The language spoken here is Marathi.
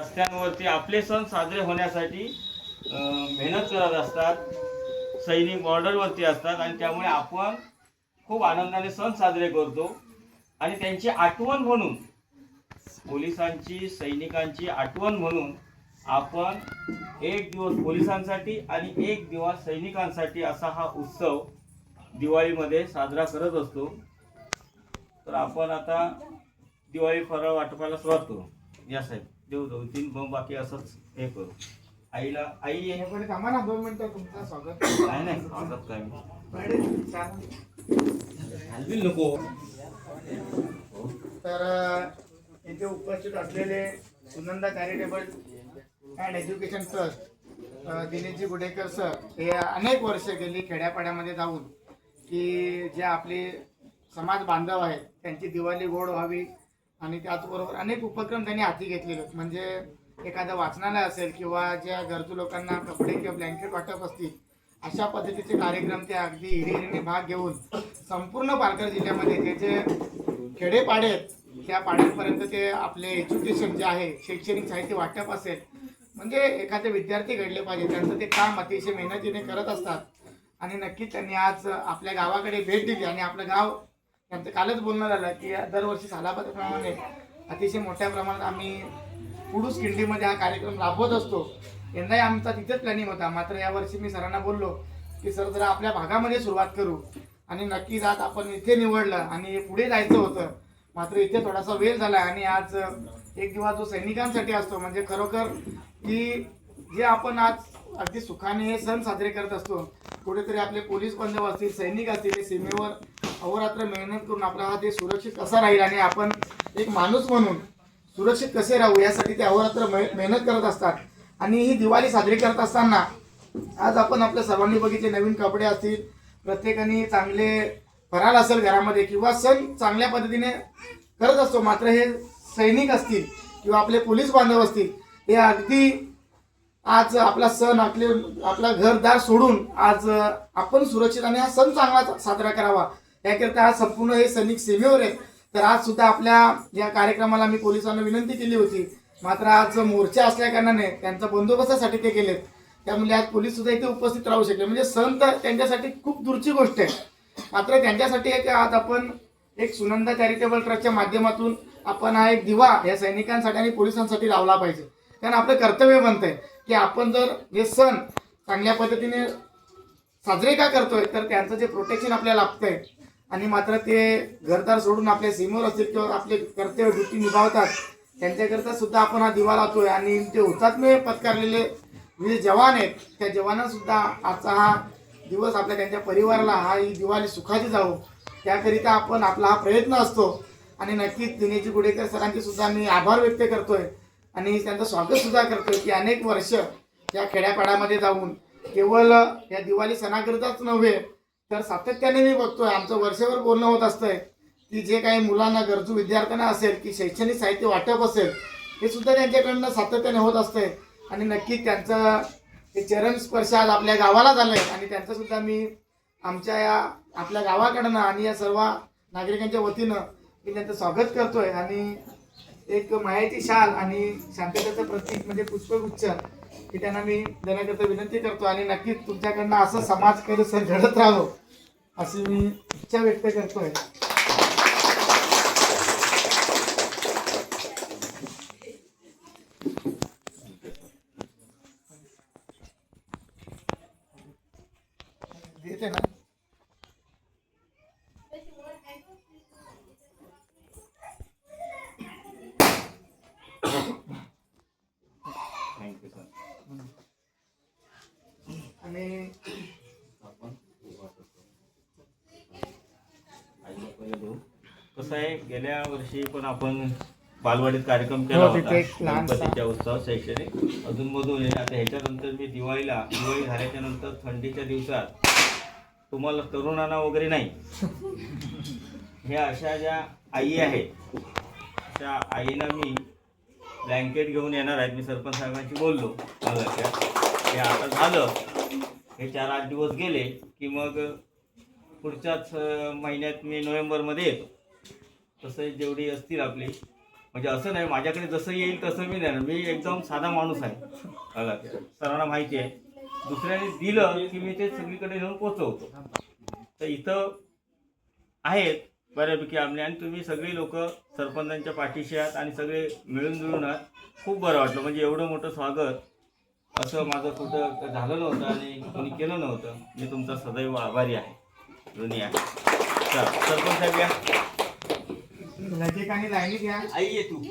रस्त्यांवरती आपले सण साजरे होण्यासाठी मेहनत करत असतात सैनिक बॉर्डरवरती असतात आणि त्यामुळे आपण खूप आनंदाने सण साजरे करतो. आणि त्यांची आठवण म्हणून पोलिसांची सैनिकांची आठवण म्हणून आपण एक दिवस पोलिसांसाठी आणि एक दिवस सैनिकांसाठी असा हा उत्सव दिवाळीमध्ये साजरा करत असतो. तर आपण आता दिवाळी फराळ वाटपाला सुरुवात करू. या साहेब. देऊ दोन तीन मग बाकी असंच हे करू. आईला आई हे पण थांबा ना दोन मिनिटं तुमचं स्वागत. नाही नाही स्वागत काय? हलविल नको. तर इथे उपस्थित असलेले Sunanda charitable and education trust Dineshji Gudekar sir हे अनेक वर्ष गेली खेड्यापाड्यामध्ये जाऊन की जे आपले समाज बांधव आहेत त्यांची दिवाळी गोड व्हावी आणि त्याचबरोबर अनेक उपक्रम त्यांनी हाती घेतलेले आहेत म्हणजे एखादं वाचनालय असेल किंवा ज्या गरजू लोकांना कपडे किंवा ब्लँकेट वाटप असतील अशा पद्धतीचे कार्यक्रम ते अगदी हिरिहिरीने भाग घेऊन संपूर्ण पालघर जिल्ह्यामध्ये जे जे खेडेपाडे आहेत त्या पाड्यांपर्यंत ते आपले एज्युकेशन जे आहे शैक्षणिक साहित्य वाटप असेल म्हणजे एखादे विद्यार्थी घडले पाहिजे त्यांचं ते काम अतिशय मेहनतीने करत असतात. आणि नक्कीच त्यांनी आज आपल्या गावाकडे भेट दिली आणि आपलं गाव त्यांचं कालच बोलणं झालं की दरवर्षी सालाबादप्रमाणे अतिशय मोठ्या प्रमाणात आम्ही पुडूस खिंडीमध्ये हा कार्यक्रम राबवत असतो. यंदाही आमचा तिथेच प्लॅनिंग होता. मात्र यावर्षी मी सरांना बोललो की सर जरा आपल्या भागामध्ये सुरुवात करू. आणि नक्कीच जात आपण इथे निवडलं आणि पुढे जायचं होतं. मात्र इथे थोडासा वेळ झाला आणि आज एक दिवस जो सैनिकांसाठी असतो म्हणजे खरोखर की जे आपण आज अगदी सुखाने हे सण साजरे करत असतो कुठेतरी आपले पोलीस बंदोबस्त असतील सैनिक असतील सीमेवर अहोरात्र मेहनत करून आपला हा देश सुरक्षित कसा राहील आणि आपण एक माणूस म्हणून सुरक्षित कसे राहू यासाठी ते अहोरात्र मे- मेहनत करत असतात. आणि ही दिवाळी साजरी करत असताना आज आपण आपल्या सर्वांनी बघितले नवीन कपडे असतील प्रत्येकाने चांगले फराळ असेल घरामध्ये किंवा सण चांगल्या पद्धतीने करत असतो मात्र हे सैनिक असतील किंवा आपले पोलीस बांधव असतील हे अगदी आज आपला सण आपले आपला घरदार सोडून आज आपण सुरक्षित आणि हा सण चांगला साजरा करावा. याकरिता आज संपूर्ण हे सैनिक सेवेवर आहेत तर आज सुद्धा आपल्या या कार्यक्रमाला मी पोलिसांना विनंती केली होती. मात्र आज मोर्चा असल्या कारणाने त्यांचा बंदोबस्तासाठी ते गेलेत. त्यामुळे आज पोलीस सुद्धा इथे उपस्थित राहू शकले. म्हणजे सण तर त्यांच्यासाठी खूप दूरची गोष्ट आहे. मात्र त्यांच्यासाठी एक आज आपण एक सुनंदा चॅरिटेबल ट्रस्टच्या माध्यमातून आपण हा एक दिवा या सैनिकांसाठी आणि पोलिसांसाठी लावला पाहिजे. कारण आपलं कर्तव्य बनतंय की आपण जर हे सण चांगल्या पद्धतीने साजरे का करतोय तर त्यांचं जे प्रोटेक्शन आपल्याला लागतंय आणि मात्र ते घरदार सोडून आपल्या सीमेवर असतील किंवा आपले कर्तव्य ड्युटी निभावतात त्यांच्याकरता सुद्धा आपण हा दिवा लावतोय. आणि ते हुतात्म्य पत्कारलेले जे जवान आहेत त्या जवानांसुद्धा आजचा हा दिवस आपल्या त्यांच्या परिवाराला हा ही दिवाळी सुखाची जावो त्याकरिता आपण आपला हा प्रयत्न असतो. आणि नक्कीच दिनेजी गुडेकर सरांचे सुद्धा मी आभार व्यक्त करतोय. आणि त्यांचं स्वागत सुद्धा करतोय की अनेक वर्ष या खेड्यापाड्यामध्ये जाऊन केवळ या दिवाळी सणाकरिताच नव्हे तर सातत्याने मी बघतोय आमचं वर्षभर बोलणं होत असतंय की जे काही मुलांना गरजू विद्यार्थ्यांना असेल की शैक्षणिक साहित्य वाटप असेल हे सुद्धा त्यांच्याकडनं सातत्याने होत असतंय. आणि नक्की त्यांचं हे चरण स्पर्श आज आपल्या गावाला झालंय आणि त्यांचं सुद्धा मी आमच्या या आपल्या गावाकडनं आणि या सर्व नागरिकांच्या वतीनं मी त्यांचं स्वागत करतोय आणि एक मायाची शाल आणि शांततेचं प्रतीक म्हणजे पुष्पगुच्छ हे त्यांना मी देण्याकरता विनंती करतो आणि नक्कीच तुमच्याकडनं असं समाज कधी सर घडत राहावं अशी मी इच्छा व्यक्त करतोय. देते ना थँक्यू सर आणि. कसं आहे गेल्या वर्षी पण आपण बालवाडीत कार्यक्रम केला हो, तिथे होता गणपतीच्या उत्सव शैक्षणिक अजून मधून आहे. आता ह्याच्यानंतर मी दिवाळीला दिवाळी झाल्याच्यानंतर थंडीच्या दिवसात तुम्हाला तरुणांना वगैरे नाही ह्या अशा ज्या आई आहेत त्या आईना मी ब्लँकेट घेऊन येणार आहेत. मी सरपंच साहेबांशी बोललो. हे आता झालं. हे चार आठ दिवस गेले की मग पुढच्याच महिन्यात मी नोव्हेंबरमध्ये येतो. तसं जेवढी असतील आपली. म्हणजे असं नाही माझ्याकडे जसं येईल तसं मी देणार. मी एकदम साधा माणूस आहे. बघा सरांना माहिती आहे. दुसऱ्याने दिलं की मी ते सगळीकडे घेऊन पोचवतो तर इथं आहेत. बऱ्यापैकी आपले आणि तुम्ही सगळी लोक सरपंचांच्या पाठीशी आहात आणि सगळे मिळून जुळून आहात. खूप बरं वाटलं. म्हणजे एवढं मोठं स्वागत असं माझं कुठं झालं नव्हतं आणि कोणी केलं नव्हतं. मी तुमचा सदैव आभारी आहे. ऋणी आहे. चला सरपंच साहेब या. रसिकांनी लाईनीत या. आई ये तू.